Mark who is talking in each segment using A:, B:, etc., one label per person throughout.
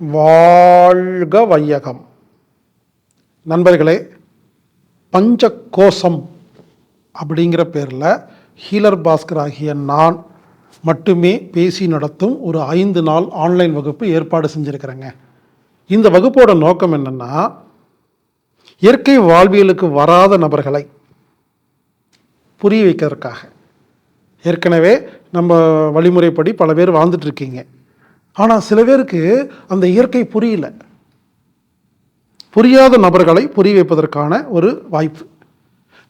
A: வாழ்க வையகம் நண்பர்களே பஞ்சகோசம் அப்படிங்கிற பேரில் ஹீலர் பாஸ்கர் ஆகிய நான் மட்டுமே பேசி நடத்தும் ஒரு ஐந்து நாள் ஆன்லைன் வகுப்பு ஏற்பாடு செஞ்சுருக்கிறேங்க. இந்த வகுப்போட நோக்கம் என்னென்னா இயற்கை வாழ்வியலுக்கு வராத நபர்களை புரிய வைக்கிறதுக்காக. ஏற்கனவே நம்ம வழிமுறைப்படி பல பேர் வாழ்ந்துட்டுருக்கீங்க ஆனால் சில பேருக்கு அந்த இயற்கை புரியல. புரியாத நபர்களை புரிய வைப்பதற்கான ஒரு வாய்ப்பு.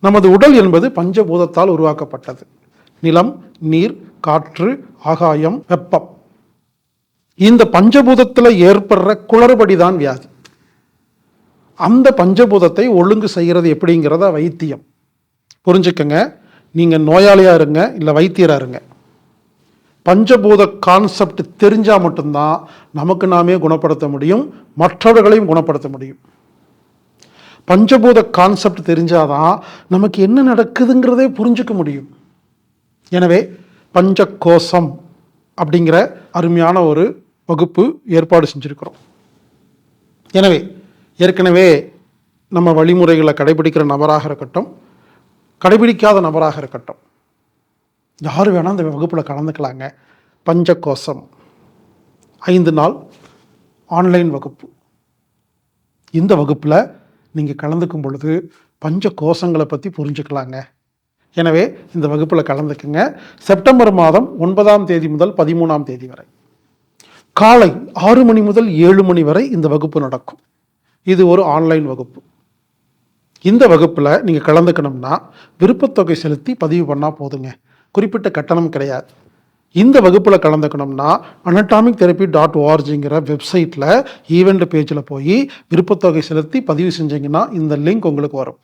A: நமது உடல் என்பது பஞ்சபூதத்தால் உருவாக்கப்பட்டது. நிலம் நீர் காற்று ஆகாயம் வெப்பம். இந்த பஞ்சபூதத்தில் ஏற்படுற குளறுபடி தான் வியாதி. அந்த பஞ்சபூதத்தை ஒழுங்கு செய்கிறது எப்படிங்கிறத வைத்தியம். புரிஞ்சுக்கங்க. நீங்கள் நோயாளியாக இருங்க இல்லை வைத்தியராக இருங்க. பஞ்சபூத கான்செப்ட் தெரிஞ்சால் மட்டும்தான் நமக்கு நாமே குணப்படுத்த முடியும் மற்றவர்களையும் குணப்படுத்த முடியும். பஞ்சபூத கான்செப்ட் தெரிஞ்சாதான் நமக்கு என்ன நடக்குதுங்கிறதே புரிஞ்சுக்க முடியும். எனவே பஞ்ச கோஷம் அப்படிங்கிற அருமையான ஒரு வகுப்பு ஏற்பாடு செஞ்சுருக்கிறோம். எனவே ஏற்கனவே நம்ம வழிமுறைகளை கடைபிடிக்கிற நபராக இருக்கட்டும் கடைபிடிக்காத நபராக இருக்கட்டும் யார் வேணால் அந்த வகுப்பில் கலந்துக்கலாங்க. பஞ்சகோசம் ஐந்து நாள் ஆன்லைன் வகுப்பு. இந்த வகுப்பில் நீங்கள் கலந்துக்கும் பொழுது பஞ்ச கோஷங்களை பற்றி புரிஞ்சுக்கலாங்க. எனவே இந்த வகுப்பில் கலந்துக்குங்க. செப்டம்பர் மாதம் ஒன்பதாம் தேதி முதல் பதிமூணாம் தேதி வரை. காலை ஆறு மணி முதல் ஏழு மணி வரை இந்த வகுப்பு நடக்கும். இது ஒரு ஆன்லைன் வகுப்பு. இந்த வகுப்பில் நீங்கள் கலந்துக்கணும்னா விருப்பத்தொகை செலுத்தி பதிவு பண்ணால் போதுங்க. குறிப்பிட்ட கட்டணம் கிடையாது. இந்த வகுப்பில் கலந்துக்கணும்னா அனட்டாமிக் தெரப்பி டாட் ஓஆர்ஜிங்கிற வெப்சைட்டில் ஈவெண்ட் பேஜில் போய் விருப்பத்தொகை செலுத்தி பதிவு செஞ்சிங்கன்னா இந்த லிங்க் உங்களுக்கு வரும்.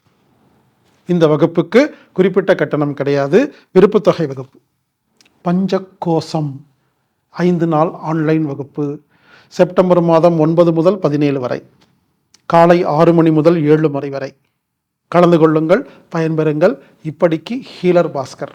A: இந்த வகுப்புக்கு குறிப்பிட்ட கட்டணம் கிடையாது விருப்பத்தொகை வகுப்பு. பஞ்சக்கோசம் ஐந்து நாள் ஆன்லைன் வகுப்பு. செப்டம்பர் மாதம் ஒன்பது முதல் பதினேழு வரை. காலை ஆறு மணி முதல் ஏழு மணி வரை. கலந்து கொள்ளுங்கள் பயன்பெறுங்கள். இப்படிக்கு ஹீலர் பாஸ்கர்.